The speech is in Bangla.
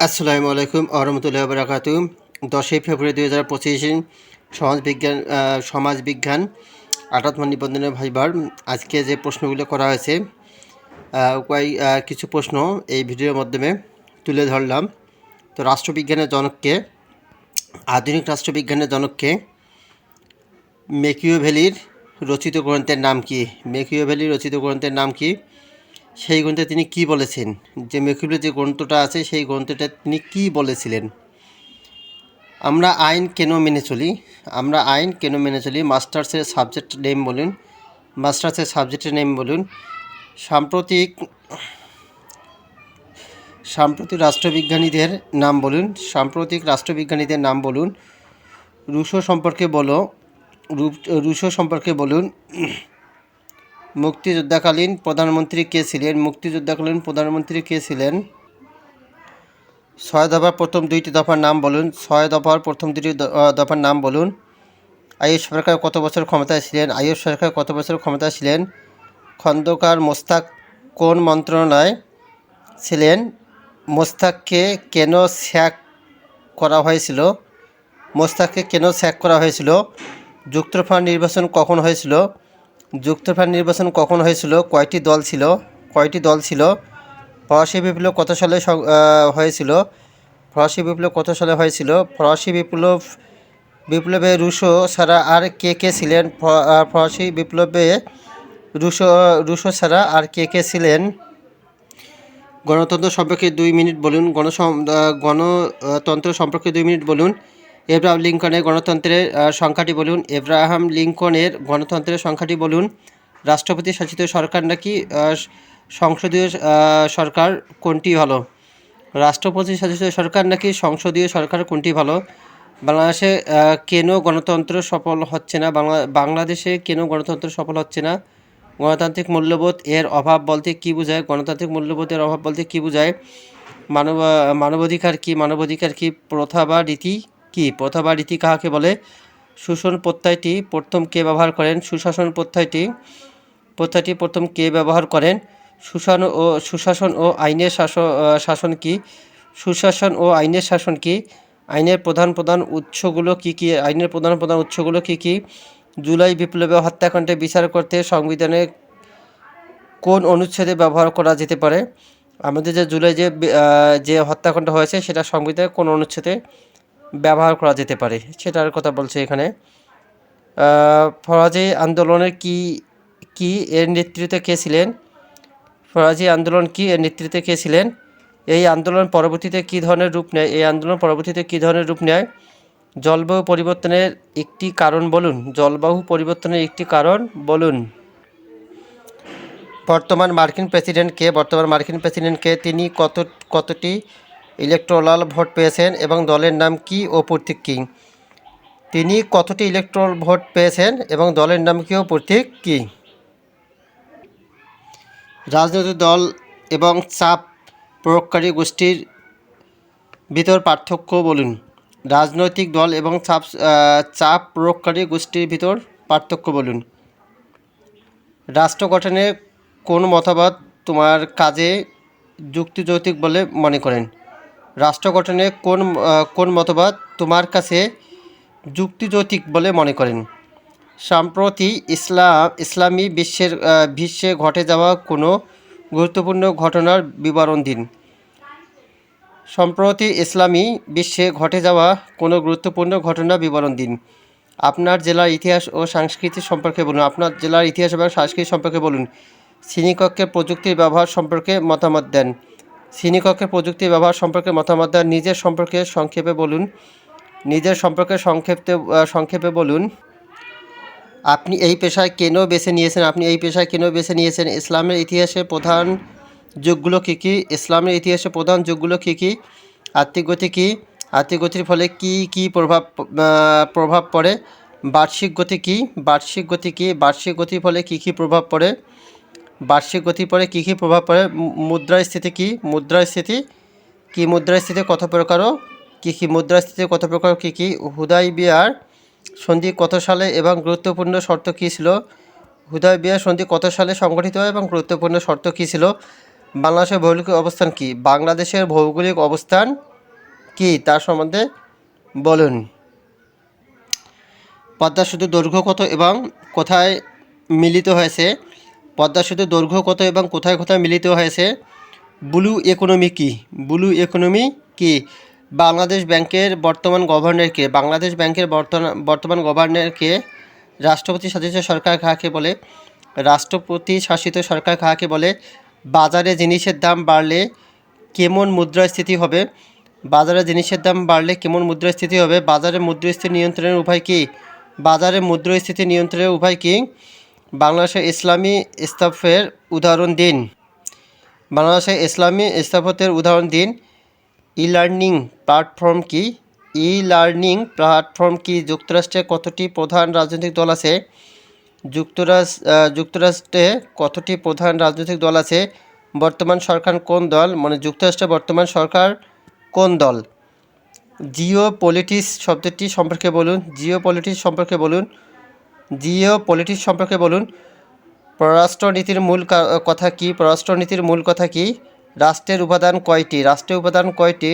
আসসালামু আলাইকুম আহমতুল্লাহ বারাকাতু দশই ফেব্রুয়ারি দুই হাজার পঁচিশ সমাজ বিজ্ঞান সমাজ বিজ্ঞান আটাত্ম নিবন্ধনের ভাইবার আজকে যে প্রশ্নগুলো করা হয়েছে কয়েক কিছু প্রশ্ন এই ভিডিওর মাধ্যমে তুলে ধরলাম। তো রাষ্ট্রবিজ্ঞানের জনককে, আধুনিক রাষ্ট্রবিজ্ঞানের জনককে মেকিও ভ্যালির রচিত গ্রন্থের নাম কি? মেকিও ভ্যালির রচিত গ্রন্থের নাম কি? সেই গ্রন্থে তিনি কি বলেছেন? যে মেকিউলের যে গ্রন্থটা আছে, সেই গ্রন্থটা তিনি কি বলেছিলেন? আমরা আইন কেন মেনে চলি? আমরা আইন কেন মেনে চলি? মাস্টার্সের সাবজেক্ট নেম বলুন, মাস্টার্সের সাবজেক্টের নেম বলুন। সাম্প্রতিক সাম্প্রতিক রাষ্ট্রবিজ্ঞানীদের নাম বলুন, সাম্প্রতিক রাষ্ট্রবিজ্ঞানীদের নাম বলুন। রুশো সম্পর্কে বলো রুশো সম্পর্কে বলুন। মুক্তিযোদ্ধাকালীন প্রধানমন্ত্রী কে ছিলেন? মুক্তিযোদ্ধাকালীন প্রধানমন্ত্রী কে ছিলেন? ছয় দফার প্রথম দুইটি দফার নাম বলুন। ছয় দফার প্রথম দুটি দফার নাম বলুন। আইয়ুব সরকার কত বছর ক্ষমতায় ছিলেন? আইয়ুব সরকার কত বছর ক্ষমতায় ছিলেন? খন্দকার মোস্তাক কোন মন্ত্রণালয় ছিলেন? মোস্তাককে কেন স্যাক করা হয়েছিল? মোস্তাককে কেন স্যাক করা হয়েছিল? যুক্তফ্রন্ট নির্বাচন কখন হয়েছিল? যুক্তফ্রন্ট নির্বাচন কখন হয়েছিল? কয়টি দল ছিল? কয়টি দল ছিল? ফরাসি বিপ্লব কত সালে হয়েছিল? ফরাসি বিপ্লব কত সালে হয়েছিল? ফরাসি বিপ্লব বিপ্লবে রুশো ছাড়া আর কে কে ছিলেন? ফরাসি বিপ্লবে রুশো রুশো ছাড়া আর কে কে ছিলেন? গণতন্ত্র সম্পর্কে দুই মিনিট বলুন আহ, গণতন্ত্র সম্পর্কে দুই মিনিট বলুন। এব্রাহাম লিঙ্কনের গণতন্ত্রের সংখ্যাটি বলুন। এব্রাহাম লিঙ্কনের গণতন্ত্রের সংখ্যাটি বলুন। রাষ্ট্রপতি শাসিত সরকার নাকি সংসদীয় সরকার কোনটি ভালো? রাষ্ট্রপতি শাসিত সরকার নাকি সংসদীয় সরকার কোনটি ভালো? বাংলাদেশে কেন গণতন্ত্র সফল হচ্ছে না? বাংলা, বাংলাদেশে কেন গণতন্ত্র সফল হচ্ছে না? গণতান্ত্রিক মূল্যবোধ এর অভাব বলতে কী বোঝায়? গণতান্ত্রিক মূল্যবোধের অভাব বলতে কী বোঝায়? মানব, মানবাধিকার কি? মানবাধিকার কি প্রথা বা রীতি? কি? প্রথা বা রীতি কাহাকে বলে? শোষণ প্রত্যয়টি প্রথম কে ব্যবহার করেন? সুশাসন প্রত্যয়টি প্রত্যয়টি প্রথম কে ব্যবহার করেন? সুশাসন ও সুশাসন ও আইনের শাসন শাসন কি? সুশাসন ও আইনের শাসন কি? আইনের প্রধান প্রধান উৎসগুলো কি কি? আইনের প্রধান প্রধান উৎসগুলো কি কি? জুলাই বিপ্লবে হত্যাকাণ্ডে বিচার করতে সংবিধানে কোন অনুচ্ছেদে ব্যবহার করা যেতে পারে? আমাদের যে জুলাই যে যে হত্যাকাণ্ড হয়েছে, সেটা সংবিধানে কোন অনুচ্ছেদে ব্যবহার করা যেতে পারে, সেটার কথা বলছে এখানে। ফরাজি আন্দোলনের কি কি এর নেতৃত্বে কে ছিলেন? ফরাজি আন্দোলন কি এর নেতৃত্বে কে ছিলেন? এই আন্দোলন পরবর্তীতে কী ধরনের রূপ নেয়? এই আন্দোলন পরবর্তীতে কী ধরনের রূপ নেয়? জলবায়ু পরিবর্তনের একটি কারণ বলুন। জলবায়ু পরিবর্তনের একটি কারণ বলুন। বর্তমান মার্কিন প্রেসিডেন্টকে বর্তমান মার্কিন প্রেসিডেন্টকে তিনি কত, কতটি ইলেকট্রাল ভোট পেয়েছেন এবং দলের নাম কি ও প্রতীক কী? তিনি কতটি ইলেকট্রাল ভোট পেয়েছেন এবং দলের নাম কি ও প্রতীক কী? রাজনৈতিক দল এবং চাপ প্রয়োগকারী গোষ্ঠীর ভিতর পার্থক্য বলুন। রাজনৈতিক দল এবং চাপ চাপ প্রয়োগকারী গোষ্ঠীর ভিতর পার্থক্য বলুন। রাষ্ট্র গঠনে কোন মতবাদ তোমার কাজে যুক্তিযৌতিক বলে মনে করেন? রাষ্ট্র গঠনে কোন কোন মতবাদ তোমার কাছে যুক্তিযৌতিক বলে মনে করেন? সম্প্রতি ইসলাম ইসলামী বিশ্বের বিশ্বে ঘটে যাওয়া কোনো গুরুত্বপূর্ণ ঘটনার বিবরণ দিন। সম্প্রতি ইসলামী বিশ্বে ঘটে যাওয়া কোনো গুরুত্বপূর্ণ ঘটনা বিবরণ দিন। আপনার জেলার ইতিহাস ও সংস্কৃতি সম্পর্কে বলুন। আপনার জেলার ইতিহাস এবং সংস্কৃতি সম্পর্কে বলুন। শ্রেণীকক্ষে প্রযুক্তির ব্যবহার সম্পর্কে মতামত দেন। শ্রেণীকক্ষে প্রযুক্তির ব্যবহার সম্পর্কে মতামত দেন নিজের সম্পর্কে সংক্ষেপে বলুন। নিজের সম্পর্কে সংক্ষেপে সংক্ষেপে বলুন। আপনি এই পেশায় কেন বেছে নিয়েছেন? আপনি এই পেশায় কেন বেছে নিয়েছেন? ইসলামের ইতিহাসে প্রধান যুগগুলো কী কী? ইসলামের ইতিহাসে প্রধান যুগগুলো কী কী? আর্থিক গতি কী? আর্থিক গতির ফলে কী কী প্রভাব প্রভাব পড়ে? বার্ষিক গতি কী? বার্ষিক গতি কী? বার্ষিক গতির ফলে কী কী প্রভাব পড়ে? বার্ষিক গতির পরে কী কী প্রভাব পড়ে? মুদ্রাস্ফীতি কী? মুদ্রাস্ফীতি? কি মুদ্রাস্ফীতি কত প্রকারও কী কী মুদ্রাস্ফীতি কত প্রকার? কী কী? হুদাই বিয়ার সন্ধি কত সালে এবং গুরুত্বপূর্ণ শর্ত কী ছিল? হুদয় বিয়ার সন্ধি কত সালে সংগঠিত হয় এবং গুরুত্বপূর্ণ শর্ত কী ছিল? বাংলাদেশের ভৌগোলিক অবস্থান কি? বাংলাদেশের ভৌগোলিক অবস্থান কি? তার সম্বন্ধে বলুন। পদ্মা সেতু দৈর্ঘ্য কত এবং কোথায় মিলিত হয়েছে? পদ্মা সেতু দৈর্ঘ্য কত এবং কোথায় কোথায় মিলিত হয়েছে? ব্লু ইকোনমি কি? ব্লু ইকোনমি কি? বাংলাদেশ ব্যাংকের বর্তমান গভর্নরকে বাংলাদেশ ব্যাংকের বর্তমান গভর্নরকে রাষ্ট্রপতি শাসিত সরকার কাকে বলে? রাষ্ট্রপতি শাসিত সরকার কাকে বলে? বাজারে জিনিসের দাম বাড়লে কেমন মুদ্রাস্ফীতি হবে? বাজারে জিনিসের দাম বাড়লে কেমন মুদ্রাস্ফীতি হবে? বাজারে মুদ্রাস্ফীতি নিয়ন্ত্রণের উপায় কী? বাজারে মুদ্রাস্ফীতি নিয়ন্ত্রণের উপায় কী? বাংলাদেশের ইসলামী স্থাপের উদাহরণ দিন। বাংলাদেশের ইসলামী স্থাপত্যের উদাহরণ দিন। ই লার্নিং প্ল্যাটফর্ম কি? ই লার্নিং প্ল্যাটফর্ম কি? যুক্তরাষ্ট্রে কতটি প্রধান রাজনৈতিক দল আছে? যুক্তরাষ্ট্র যুক্তরাষ্ট্রে কতটি প্রধান রাজনৈতিক দল আছে? বর্তমান সরকার কোন দল? মানে যুক্তরাষ্ট্রে বর্তমান সরকার কোন দল? জিও পলিটিক্স শব্দটি সম্পর্কে বলুন। জিও পলিটিক্স সম্পর্কে বলুন। জিও পলিটিক্স সম্পর্কে বলুন। পররাষ্ট্রনীতির মূল কথা কী? পররাষ্ট্রনীতির মূল কথা কী? রাষ্ট্রের উপাদান কয়টি? রাষ্ট্রের উপাদান কয়টি?